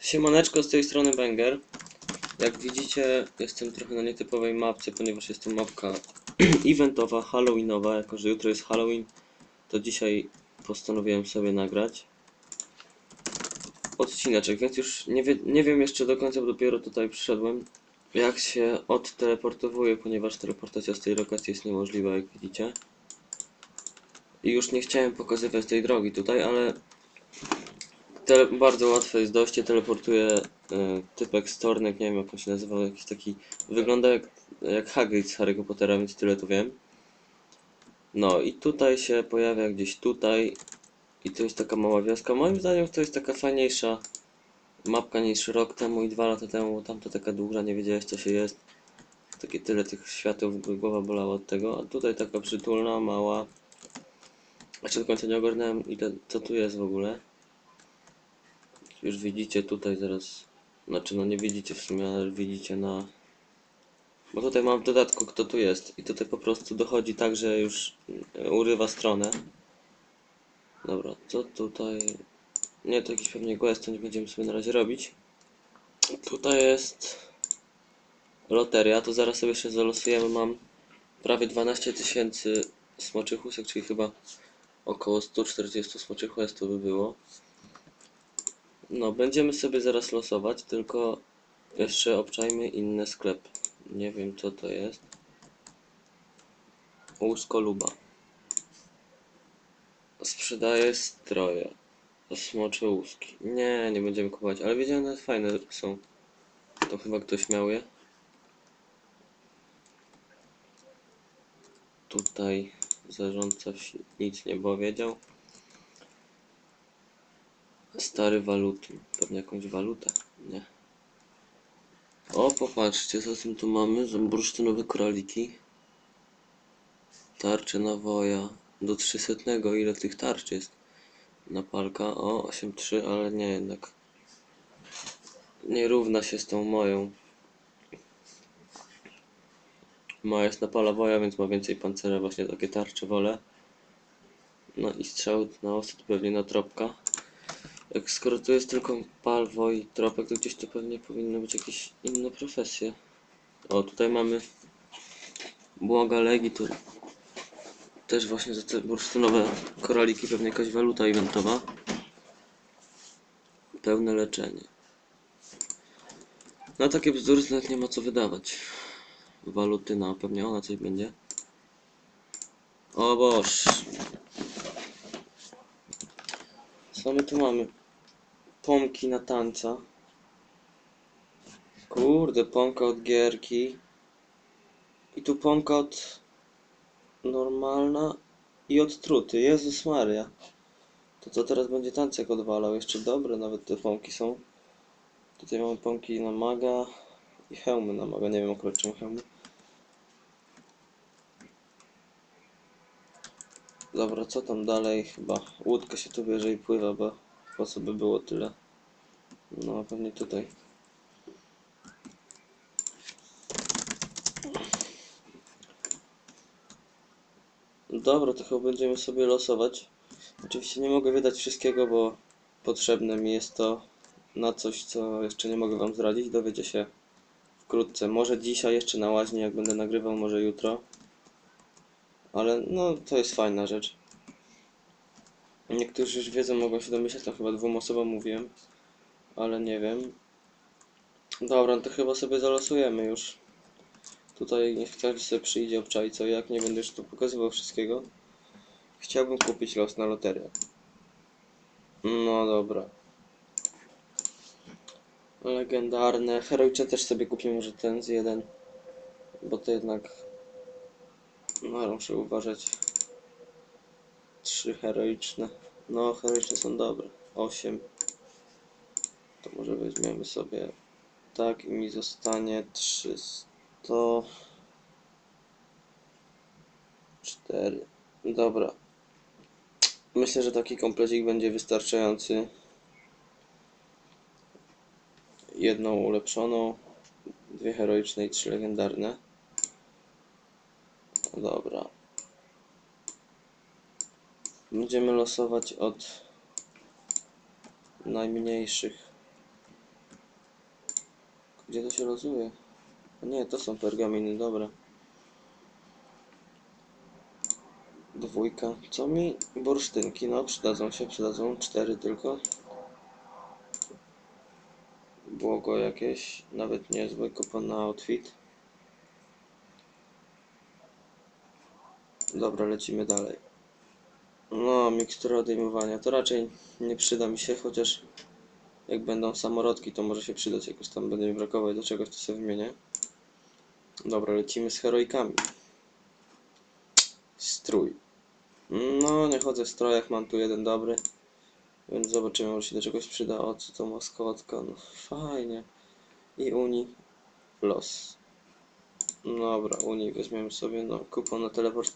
Siemaneczko, z tej strony Banger. Jak widzicie, jestem trochę na nietypowej mapce, ponieważ jest to mapka eventowa, halloweenowa. Jako, że jutro jest Halloween, to dzisiaj postanowiłem sobie nagrać odcineczek, więc już nie, wie, nie wiem jeszcze do końca, bo dopiero tutaj przyszedłem, jak się odteleportowuje, ponieważ teleportacja z tej lokacji jest niemożliwa, jak widzicie. I już nie chciałem pokazywać tej drogi tutaj, ale Tele bardzo łatwe jest dojście, teleportuje e, typek Stornek, nie wiem jak on się nazywał, jakiś taki, wygląda jak, jak Hagrid z Harry'ego Pottera, więc tyle to wiem. No i tutaj się pojawia gdzieś tutaj i to jest taka mała wioska, moim zdaniem to jest taka fajniejsza mapka niż rok temu i dwa lata temu, bo tamta taka długa, nie wiedziałeś co się jest. Takie tyle tych świateł, głowa bolała od tego, a tutaj taka przytulna, mała. Jeszcze do końca nie ogarnąłem ile, co tu jest w ogóle. Już widzicie tutaj zaraz, znaczy no nie widzicie w sumie, ale widzicie na... Bo tutaj mam w dodatku kto tu jest i tutaj po prostu dochodzi tak, że już urywa stronę. Dobra, co tutaj... Nie, to jakiś pewnie quest, to nie będziemy sobie na razie robić. Tutaj jest loteria, to zaraz sobie jeszcze zalosujemy, mam prawie 12 tysięcy smoczych łusek, czyli chyba około 140 smoczych to by było. No, będziemy sobie zaraz losować, tylko jeszcze obczajmy inne sklepy. Nie wiem co to jest. Łusko luba. Sprzedaje stroje. Smocze łuski. Nie, nie będziemy kupować, ale wiedziałem, że fajne są. To chyba ktoś miał je. Tutaj zarządca nic nie powiedział. Stary waluty. Pewnie jakąś walutę. Nie. O, popatrzcie, co tym tu mamy. Bursztynowe króliki. Tarcze nawoja. Do 300. Ile tych tarcz jest? Napalka. O, 8,3, ale nie jednak. Nie równa się z tą moją. Moja jest napala woja, więc ma więcej pancera. Właśnie takie tarcze wolę. No i strzał na osad, pewnie na tropka. Jak skoro tu jest tylko palwo i tropek, to gdzieś tu pewnie powinny być jakieś inne profesje. O, tutaj mamy błoga legi, też właśnie za te bursztynowe koraliki pewnie jakaś waluta eventowa. Pełne leczenie. Na takie bzdury to nawet nie ma co wydawać. Walutyna, pewnie ona coś będzie. O boż. Co my tu mamy? Pomki na tańca. Kurde, pomka od gierki. I tu pomka od normalna i od truty. Jezus Maria. To co teraz będzie tańcek odwalał? Jeszcze dobre nawet te pomki są. Tutaj mamy pomki na maga i hełmy na maga. Nie wiem akurat czemu hełmy. Dobra, co tam dalej? Chyba łódka się tu i pływa, bo co by było tyle? No, pewnie tutaj. Dobra, to chyba będziemy sobie losować. Oczywiście nie mogę wydać wszystkiego, bo potrzebne mi jest to na coś, co jeszcze nie mogę wam zdradzić. Dowiecie się wkrótce. Może dzisiaj jeszcze na łaźni, jak będę nagrywał, może jutro. Ale no, to jest fajna rzecz. Niektórzy już wiedzą, mogą się domyśleć, to chyba dwóm osobom mówiłem, ale nie wiem. Dobra, no to chyba sobie zalosujemy już. Tutaj niech każdy sobie przyjdzie obczai co jak, nie będę już tu pokazywał wszystkiego. Chciałbym kupić los na loterię. No dobra. Legendarne. Heroicze też sobie kupię może ten z jeden. Bo to jednak... No muszę uważać. Trzy heroiczne. No, heroiczne są dobre. Osiem. To może weźmiemy sobie tak i mi zostanie 300. Cztery. Dobra. Myślę, że taki komplecik będzie wystarczający. Jedną ulepszoną, dwie heroiczne i trzy legendarne. Dobra. Będziemy losować od najmniejszych Gdzie to się losuje? Nie, to są pergaminy, dobra. Dwójka. Co mi bursztynki? No, przydadzą się, przydadzą. Cztery tylko. Błogo jakieś, nawet niezłe, kopon na outfit. Dobra, lecimy dalej. No, mikstura odejmowania. To raczej nie przyda mi się, chociaż jak będą samorodki, to może się przydać. Jakoś tam będzie mi brakować do czegoś, to sobie wymienię. Dobra, lecimy z heroikami. Strój. No, nie chodzę w strojach, mam tu jeden dobry. Więc zobaczymy, może się do czegoś przyda. O, co to maskotka? No, fajnie. I Uni. Los. Dobra, Uni weźmiemy sobie, no, kupon na teleport.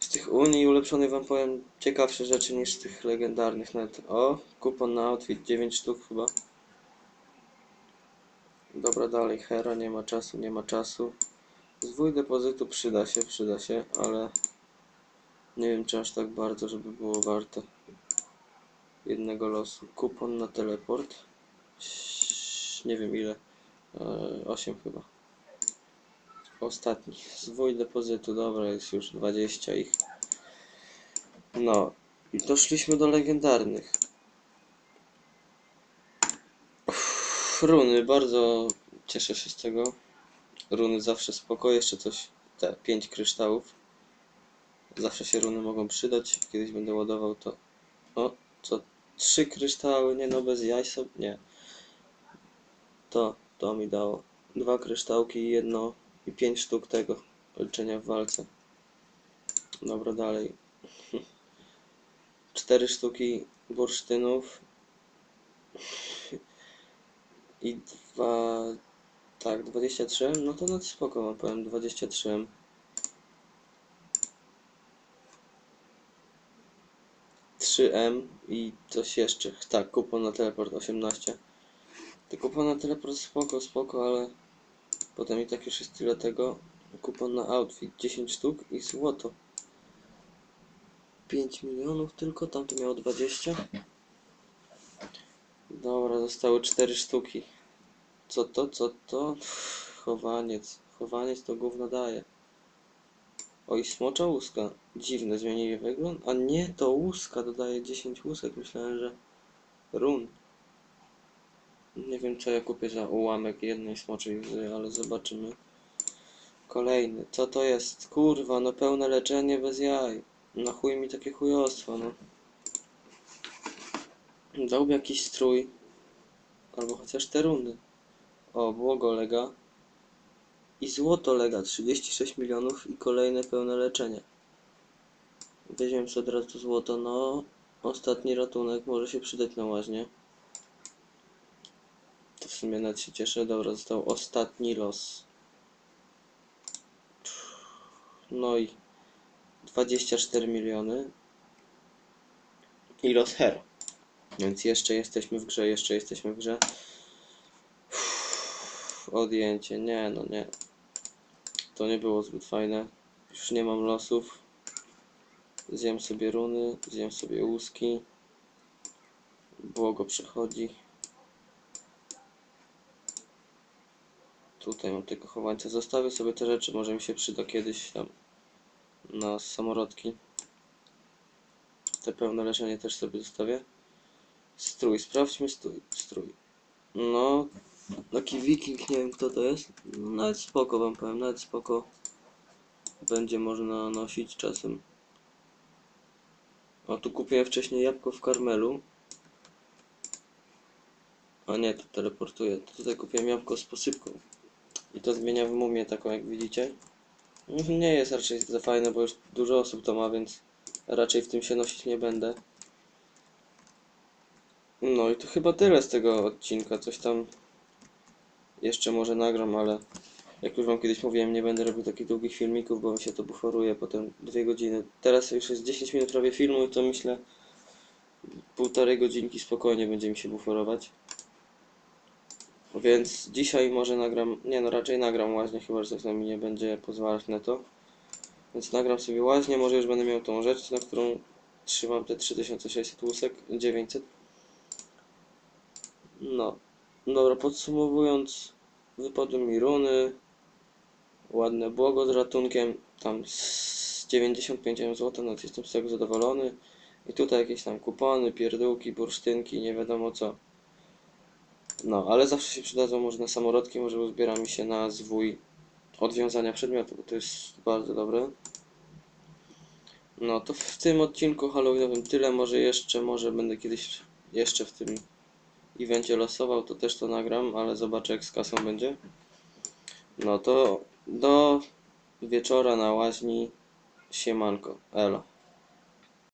Z tych Unii ulepszonych wam powiem ciekawsze rzeczy niż z tych legendarnych nawet. O, kupon na outfit 9 sztuk chyba. Dobra, dalej, Hera, nie ma czasu, nie ma czasu. Zwój depozytu przyda się, przyda się, ale nie wiem czy aż tak bardzo, żeby było warte jednego losu. Kupon na teleport. Nie wiem ile. 8 chyba. Ostatni. Zwój depozytu, dobra, jest już 20 ich. No, i doszliśmy do legendarnych. Uff, Runy, bardzo cieszę się z tego. Runy zawsze spoko, jeszcze coś, te 5 kryształów. Zawsze się runy mogą przydać. Kiedyś będę ładował to. O, co? Trzy kryształy, nie no, bez jaj sobie, nie. To, to mi dało. Dwa kryształki i jedno, i pięć sztuk tego leczenia w walce. Dobra, dalej. Cztery sztuki bursztynów. I dwa... Tak, 23. No to no spoko wam powiem, 23. Trzy M i coś jeszcze. Tak, kupon na teleport 18. Te kupon na teleport spoko, spoko, ale potem i tak już jest tyle tego. Kupon na outfit 10 sztuk i złoto. 5 milionów tylko, tamto miało 20. Dobra, zostały 4 sztuki. Co to, co to? Chowaniec. Chowaniec to gówno daje. Oj, smocza łuska. Dziwne, zmienili wygląd. A nie, to łuska dodaje 10 łusek. Myślałem, że run. Nie wiem, co ja kupię za ułamek jednej smoczej łzy, ale zobaczymy. Kolejny. Co to jest? Kurwa, no pełne leczenie bez jaj. Na chuj mi takie chujostwo, no. Dałby jakiś strój. Albo chociaż te rundy. O, błogo lega. I złoto lega, 36 milionów i kolejne pełne leczenie. Weźmiemy sobie od razu złoto, no. Ostatni ratunek może się przydać na łaźnie. Sumie nawet się cieszę. Dobra, został ostatni los. No i 24 miliony. I los her. Więc jeszcze jesteśmy w grze, jeszcze jesteśmy w grze. Uff, Odjęcie, nie no nie. To nie było zbyt fajne. Już nie mam losów. Zjem sobie runy, zjem sobie łuski. Błogo przechodzi. Tutaj mam tylko chowańce. Zostawię sobie te rzeczy, może mi się przyda kiedyś tam na samorodki. Te pełne leczenie też sobie zostawię. Strój, sprawdźmy strój. strój. No, taki wiking, nie wiem kto to jest. No, nawet spoko wam powiem, nawet spoko. Będzie można nosić czasem. O, tu kupiłem wcześniej jabłko w karmelu. A nie, to teleportuję. To tutaj kupiłem jabłko z posypką. I to zmienia w mumię taką, jak widzicie. No, Nie jest raczej za fajne, bo już dużo osób to ma, więc raczej w tym się nosić nie będę. No i to chyba tyle z tego odcinka. Coś tam jeszcze może nagram, ale jak już wam kiedyś mówiłem, nie będę robił takich długich filmików, bo mi się to buforuje potem dwie godziny. Teraz już jest 10 minut prawie filmu i to myślę półtorej godzinki spokojnie będzie mi się buforować. Więc dzisiaj może nagram, nie no raczej nagram łaźnię, chyba że coś mi nie będzie pozwalać na to. Więc nagram sobie łaźnię, może już będę miał tą rzecz, na którą trzymam te 3600 łusek, 900. No, dobra, podsumowując, wypadły mi runy, ładne błogo z ratunkiem, tam z 95 zł, no jestem z tego zadowolony. I tutaj jakieś tam kupony, pierdółki, bursztynki, nie wiadomo co. No, ale zawsze się przydadzą może na samorodki, może uzbiera mi się na zwój odwiązania przedmiotu, bo to jest bardzo dobre. No to w tym odcinku halloweenowym tyle, może jeszcze, może będę kiedyś jeszcze w tym evencie losował, to też to nagram, ale zobaczę jak z kasą będzie. No to do wieczora na łaźni. Siemanko, elo.